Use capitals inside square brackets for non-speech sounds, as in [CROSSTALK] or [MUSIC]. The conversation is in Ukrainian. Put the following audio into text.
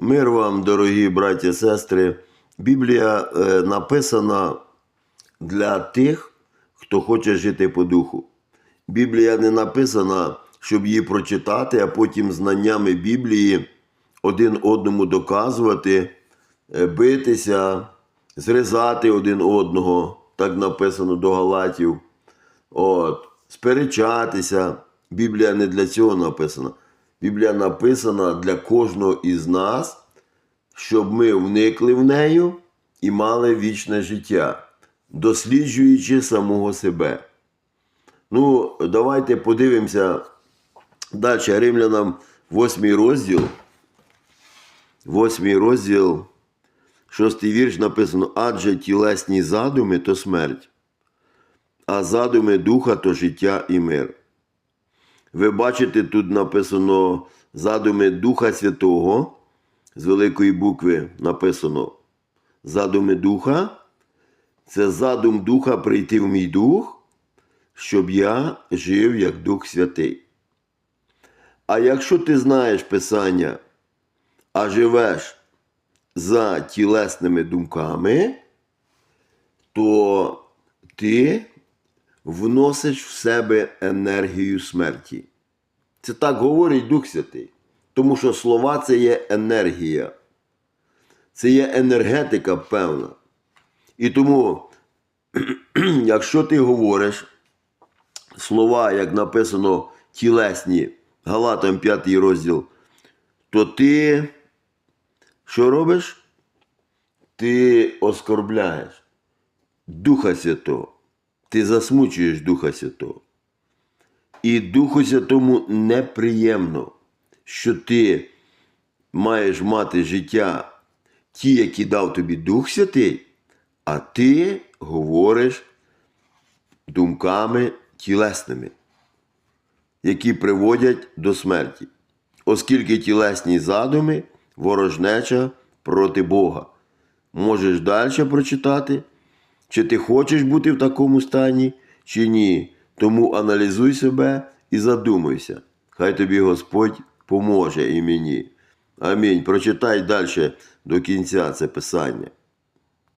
Мир вам, дорогі браті сестри. Біблія е, написана для тих, хто хоче жити по духу. Біблія не написана, щоб її прочитати, а потім знаннями Біблії один одному доказувати, е, битися, зрізати один одного, так написано до Галатів. От, сперечатися. Біблія не для цього написана. Біблія написана для кожного із нас, щоб ми вникли в нею і мали вічне життя, досліджуючи самого себе. Ну, давайте подивимося далі Римлянам 8 розділ. 8 розділ, 6 вірш написано: адже тілесні задуми то смерть, а задуми духа то життя і мир. Ви бачите, тут написано задуми Духа Святого, з великої букви написано задуми Духа. Це задум Духа прийти в мій дух, щоб я жив як Дух Святий. А якщо ти знаєш Писання, а живеш за тілесними думками, то ти вносиш в себе енергію смерті. Це так говорить Дух Святий. Тому що слова це є енергія, це є енергетика певна. І тому, [CLEARS THROAT] якщо ти говориш слова, як написано тілесні, Галатам 5 розділ, то ти що робиш? Ти оскорбляєш Духа Святого. Ти засмучуєш Духа Святого. І Духу Святому неприємно, що ти маєш мати життя ті, які дав тобі Дух Святий, а ти говориш думками тілесними, які приводять до смерті. Оскільки тілесні задуми ворожнеча проти Бога. Можеш далі прочитати. Чи ти хочеш бути в такому стані, чи ні. Тому аналізуй себе і задумайся. Хай тобі Господь поможе і мені. Амінь. Прочитай далі до кінця це писання.